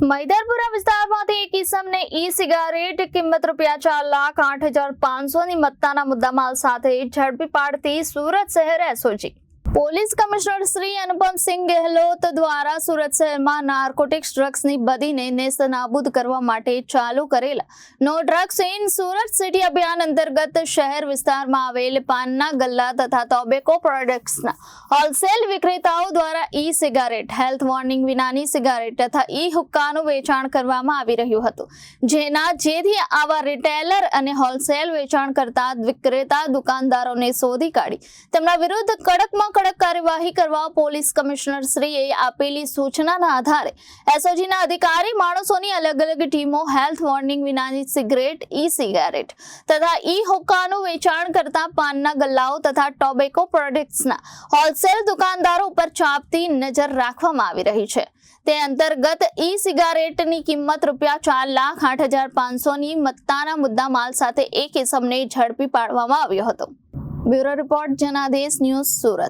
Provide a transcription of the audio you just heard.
મૈદરપુરા વિસ્તારમાંથી એક કિસમને ઈ સિગારેટ કિંમત રૂપિયા ચાર લાખ આઠ હજાર પાંચસોની મત્તાના મુદ્દામાલ સાથે ઝડપી પાડતી સુરત શહેર SOG police commissioner Shri Anupamsinh Gehlot દ્વારા સુરત શહેરમાં નાર્કોટિક્સ ડ્રગ્સની બદીને નેસ્તનાબૂદ કરવા માટે ચાલુ કરેલા no drugs in Surat city અભિયાન અંતર્ગત શહેર વિસ્તારમાં આવેલ પાનના ગલ્લા તથા ટોબેકો પ્રોડક્ટ્સના હોલસેલ વિક્રેતાઓ દ્વારા ઈ સિગારેટ હેલ્થ વોર્નિંગ વિનાની સિગારેટ તથા ઈ હુક્કાનું વેચાણ કરવામાં આવી રહ્યું હતું. જેના જેથી આવા રિટેલર અને હોલસેલ વેચાણ કરતા વિક્રેતા દુકાનદારોને શોધી કાઢી તેમના વિરુદ્ધ કડકમાં કડક કાર્યવાહી કરવા પોલીસ કમિશનર આપેલી સૂચનાના આધારે એસઓજીના અધિકારી માણસોની અલગ અલગ ટીમો હેલ્થ વોર્નિંગ વિનાની સિગરેટ ઈ સિગારેટ તથા ઈ હુક્કાનું વેચાણ કરતા પાનના ગલ્લાઓ તથા ટોબેકો પ્રોડક્ટ્સના હોલસેલ દુકાનદારો ઉપર ચાપતી નજર રાખવામાં આવી રહી છે. તે અંતર્ગત ઈ સિગારેટની કિંમત રૂપિયા ચાર લાખ આઠ હજાર પાંચસોની મત્તાના મુદ્દા માલ સાથે એક ઇસમને ઝડપી પાડવામાં આવ્યો હતો. Bureau report Janadesh news Surat.